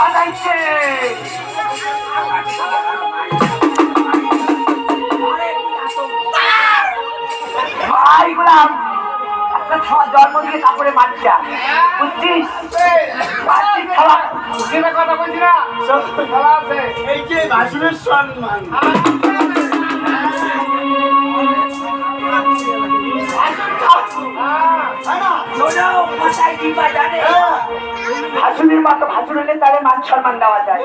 আছে ভাই গোলাম খাওয়া জন্ম দিয়ে কাপড়ে বাচ্চা বুঝছিস কথা বলছি না এই যে ভাসুরের সম্মান শোনো মাথায় কি পা জানে ভাসুরের মতো ভাসুর হলে তাহলে মান সম্মান দেওয়া যায়।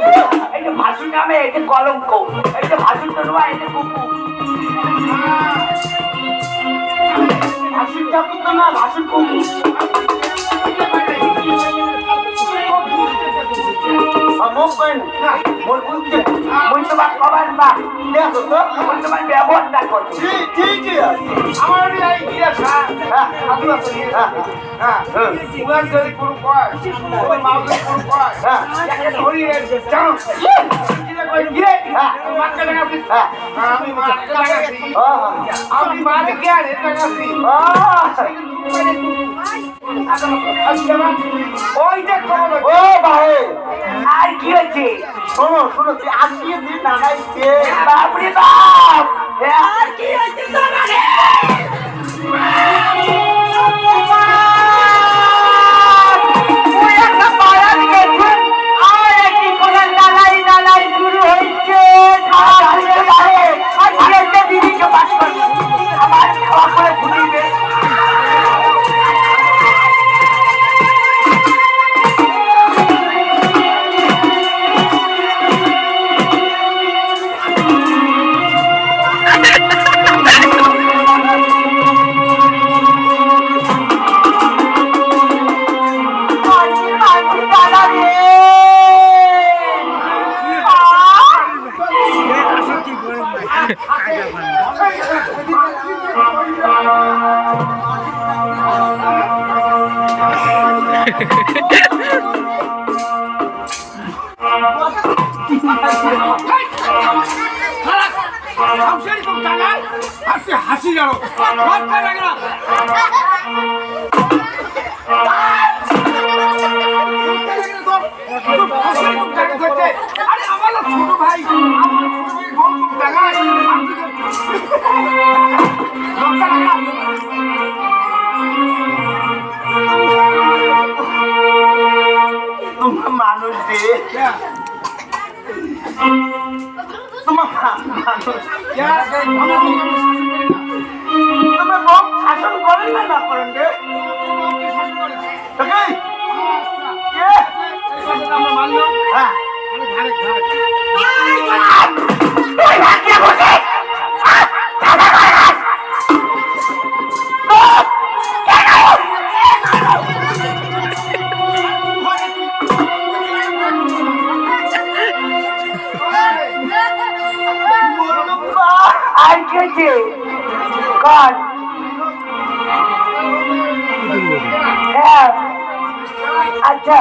এই যে ভাসুর নামে এই যে কলঙ্ক, এই যে ভাসুর তো নয় এই যে কুকু। ভাসুর ঠাকুর তো না ভাসুর কুকুর আমি মাকে লাগাছি হ্যাঁ। আমি মাকে কে আরে লাগাছি ওই যে কোন ও ভাই আর কি হয়েছে? শোনো শোনো তুই আসিয়ে দিন নাগাইছে বাপরে বাপ। আর কি হয়েছে তোমারে? হাসি গেল আরে আমার ছোট ভাই। মানুষ তোমার তোমার মুখ শাসন করেন না না করেন রে? দেখি কে? হ্যাঁ। আর কি কার হ্যাঁ আচ্ছা।